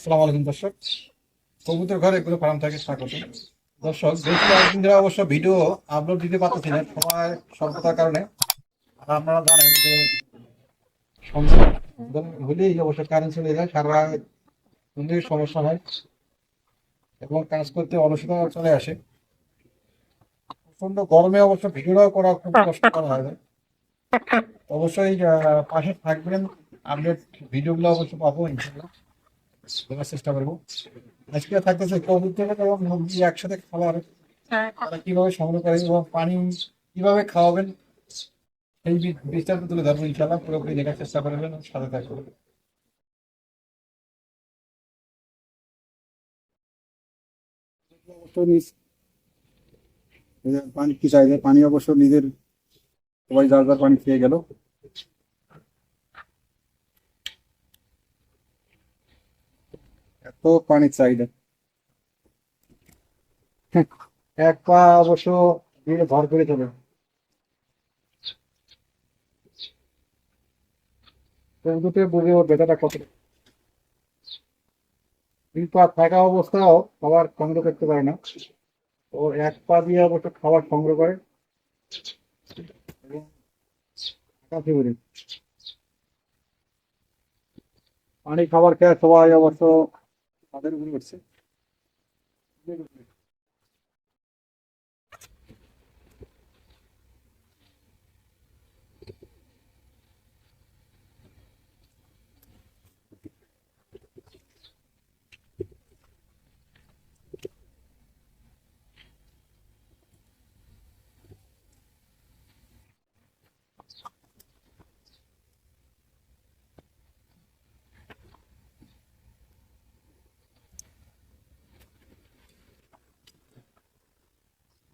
আসসালামু আলাইকুম, দর্শক। কবুতর ঘরে এগুলো ফার্ম স্বাগত। দর্শক বেশ কয়েকদিন ধরে অবশ্য ভিডিও আপলোড দিতে পারতেছি না, সময় স্বল্পতার কারণে। আর আপনারা জানেন যে সন্ধ্যা হলেই অবশ্য কারেন্ট চলে যায়, সারা সমস্যা হয় এবং কাজ করতে অলসতা চলে আসে। প্রচণ্ড গরমে অবশ্য ভিডিওটাও করা খুব কষ্টকর হয়। যায় অবশ্যই পাশে থাকবেন, আপডেট ভিডিওগুলো অবশ্য পাবো ইনশাল্লাহ দেওয়ার চেষ্টা করব। আজকে থাকতেছে কবুতর এবং মুরগি একসাথে খাবার তারা কীভাবে সংগ্রহ করে এবং পানি কীভাবে খাওয়াবেন এই বিস্তারিত তুলে ধরবো ইনশাল্লাহ পুরোপুরি দেখার চেষ্টা করবেন সাথে থাকবেন পানি কি চাই পানি অবশ্য নিজের সবাই যার যার পানি খেয়ে গেল। এত চাহিদা। এক পা অবশ্য দিয়ে ভর করে চলে বুঝে ওর কত? দুই পা থাকা অবস্থাও খাবার সংগ্রহ করতে পারে না। ও এক পা দিয়ে অবশ্য খাবার সংগ্রহ করে। পানি খাবার খেয়ে সবাই অবশ্য তাদের উপরে উঠছে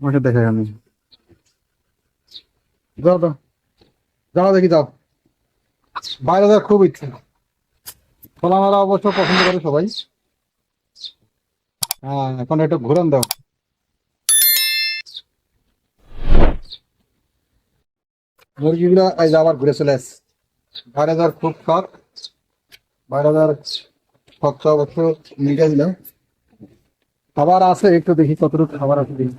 আমাকে দেখে আমি। যাও দেখি যাও বাইরে যাওয়ার খুব ইচ্ছে। খোলামেলা অবশ্য পছন্দ করে সবাই। হ্যাঁ এখন একটু ঘুরান দাও। মুরগিগুলো যে আবার ঘুরে চলে আসছে। বাইরে যাওয়ার খুব শখ। বাইরে যাওয়ার শখটা অবশ্য দিলাম খাবার আছে, একটু দেখি কতটুকু খাবার আছে দেখি।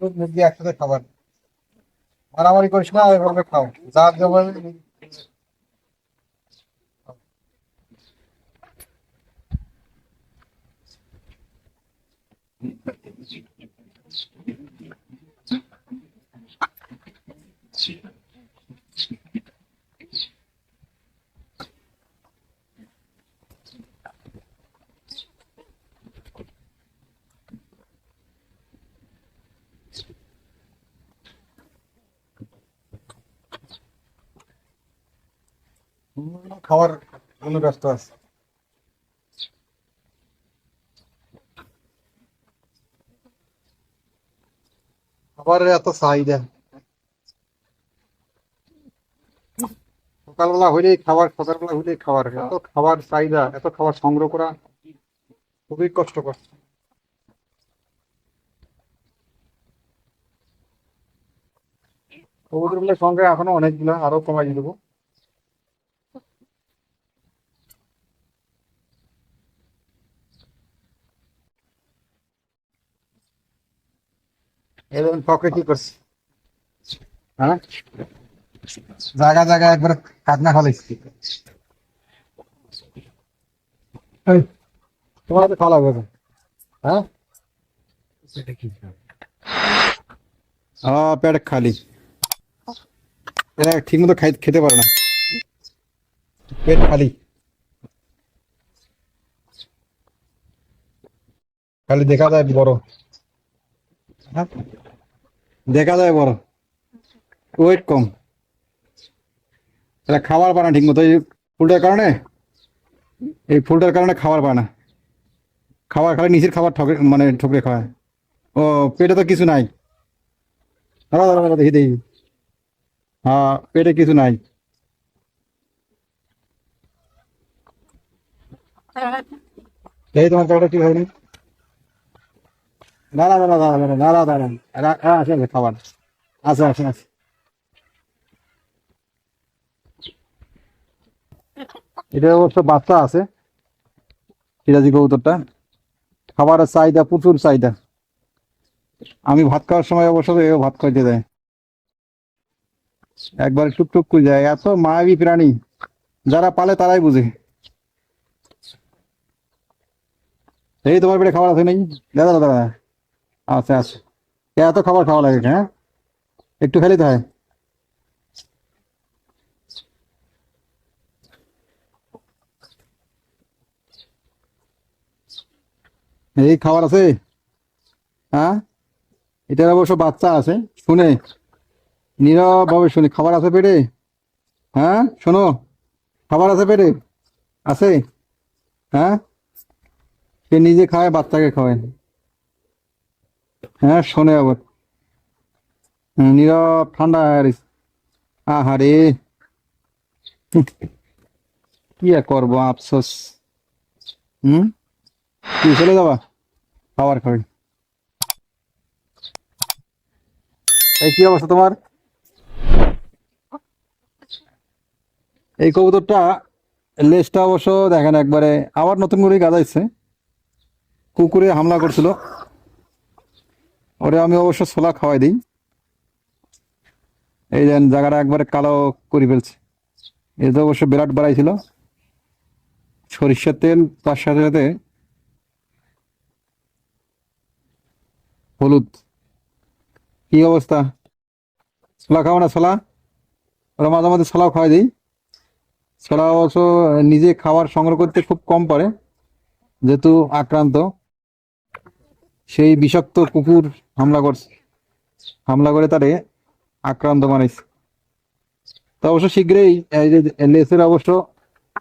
মুরগি একসাথে খাবার মারামারি করিস না এভাবে খাও যার যেমন খাবার জন্য ব্যস্ত আছে খাবারের এত চাহিদা সকালবেলা হইলেই খাবার সকালবেলা হইলেই খাবার। এত খাবার চাহিদা এত খাবার সংগ্রহ করা খুবই কষ্টকর। কবুতরগুলোর সংখ্যা এখনও অনেকগুলো আরও কমাই দেবো। ফকরে কি করছে। হ্যাঁ? জায়গা জায়গা একবার কাটনা ফেলাইছি তোমার তো খাওয়া লাগবে। হ্যাঁ? পেট খালি। এরা ঠিক মতো খেতে পারে না। পেট খালি। খালি দেখা যায় বড়। দেখা যায় বড়। ওয়েট কম। এরা খাবার পায় না ঠিক মতো এই ফুলটার কারণে? এই ফুলটার কারণে খাবার পায় না খাবার খালি নিচের খাবার ঠকে মানে ঠকরে খায় ও, পেটে তো কিছু নাই। দাঁড়া দাঁড়া দেখি দেখি। হ্যাঁ পেটে কিছু নাই। এই তোমার কাকাটা কি হয়নি দাঁড়া দাঁড়া দাঁড়া দাঁড়া দাঁড়া দাঁড়া আছে, খাবার। আছে আছে আছে। এটা অবশ্য বাচ্চা আছে। সিরাজি কবুতরটা। খাবারের চাহিদা, প্রচুর চাহিদা। আমি ভাত খাওয়ার সময় অবশ্য এও ভাত খাইতে দেয় একবার টুকটুক করে যায়। এত মায়াবী প্রাণী। যারা পালে তারাই বুঝে। এই তোমার পেটে খাবার আছে নাকি? দাদা দাদা আচ্ছা আচ্ছা। এত খাবার খাওয়া লাগে হ্যাঁ? একটু খেলে তো হয়। এই খাবার আছে? হ্যাঁ? এটার অবশ্য বাচ্চা আছে, শুনে। নীরব ভাবে শুনি। খাবার আছে পেটে? হ্যাঁ? শোনো। খাবার আছে পেটে? আছে? হ্যাঁ? সে নিজে খায়, বাচ্চাকে খাওয়ায়। হ্যাঁ শোনে আবার। নীরব, ঠান্ডা আহারে। কি করব, আফসোস। হুম? চলে যাবা? খাবার খাবে। এই, কি অবস্থা তোমার? এই কবুতরটা লেজটা অবশ্য দেখেন একবারে আবার নতুন করে গাদাইছে কুকুরে হামলা করছিল। ওরে আমি অবশ্য ছোলা খাওয়াই দিই। এই দেন, জায়গাটা একবারে কালো করে ফেলছে। এটা অবশ্য বিরাট বাড়াইছিল সরিষার তেল, তার সাথে সাথে হলুদ। কি অবস্থা? ছোলা খাও না ছোলা? ওরা মাঝে মাঝে ছোলাও খাওয়াই দিই। ছোলা অবশ্য নিজে খাবার সংগ্রহ করতে খুব কম পারে, যেহেতু আক্রান্ত। সেই বিষাক্ত কুকুর হামলা করছে। হামলা করে তারে আক্রান্ত বানাইছে। তো অবশ্য শীঘ্রই এই যে লেসের অবশ্য,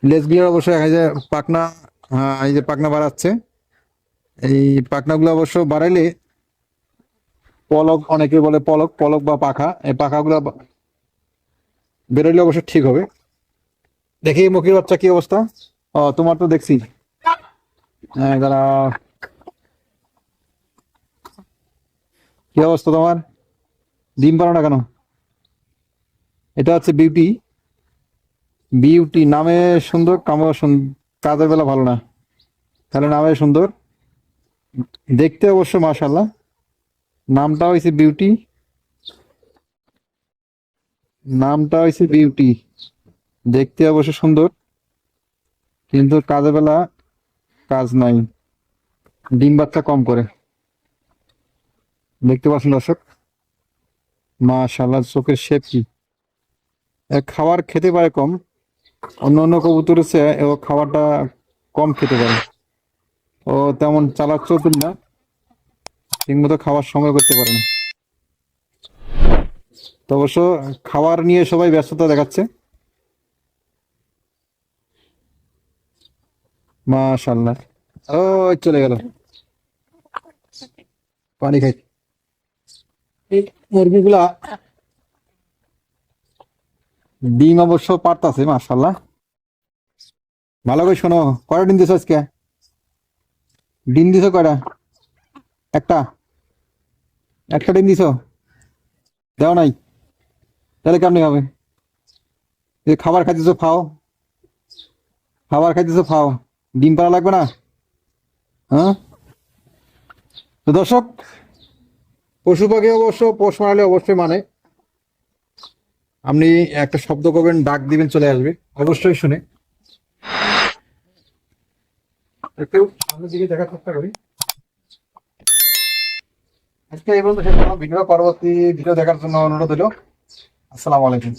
লেসগুলোর অবশ্য এই যে পাকনা হ্যাঁ এই যে পাকনা বাড়াচ্ছে। এই পাকনাগুলো অবশ্য বাড়াইলে পলক, অনেকে বলে পলক পলক বা পাখা। এই পাখাগুলো বেরোলে অবশ্য ঠিক হবে। দেখি, মুখির বাচ্চা কি অবস্থা? ও, তোমার তো দেখছি। হ্যাঁ কি অবস্থা তোমার? ডিম পারো না কেন? এটা হচ্ছে বিউটি। বিউটি, নামে সুন্দর সুন- কাজের বেলা ভালো না। তাহলে নামে সুন্দর। দেখতে অবশ্য মাশাল্লাহ নামটা হয়েছে বিউটি। নামটা হয়েছে বিউটি। দেখতে অবশ্য সুন্দর, কিন্তু কাজের বেলা কাজ নাই। ডিম বাচ্চা কম করে। দেখতে পাচ্ছেন দর্শক মাশাল্লাহ চোখের শেপ কি। খাবার খেতে পারে কম, অন্য অন্য কবুতরের চেয়ে ও খাবারটা কম খেতে পারে। ও তেমন চালাক না। ঠিক মতো খাবার সময় করতে পারে না। তো অবশ্য খাবার নিয়ে সবাই ব্যস্ততা দেখাচ্ছে। মাশাল্লাহ ও চলে গেল। পানি খাই। এই মুরগিগুলা ডিম অবশ্য পারতাছে মাশাল্লাহ ভালো করে শোনো, কয়টা ডিম দিছো আজকে? ডিম দিছো কয়টা? একটা। একটা ডিম দিছো? দেও নাই। তাহলে কেমনি হবে? এই খাবার খাইতেছো, খাও। খাবার খাইতেছো, খাও। ডিম পাড়া লাগবে না? হ্যাঁ? তো দর্শক, পশু পাখি অবশ্য, পোষ মারালে অবশ্যই মানে। আপনি একটা শব্দ করবেন, ডাক দিবেন, চলে আসবে। অবশ্যই শুনে। একটু সামনের দিকে দেখার চেষ্টা করি। আজকে এই পর্যন্ত শেষ করলাম। ভিডিও পরবর্তী ভিডিও দেখার জন্য অনুরোধ হলো আসসালামু আলাইকুম।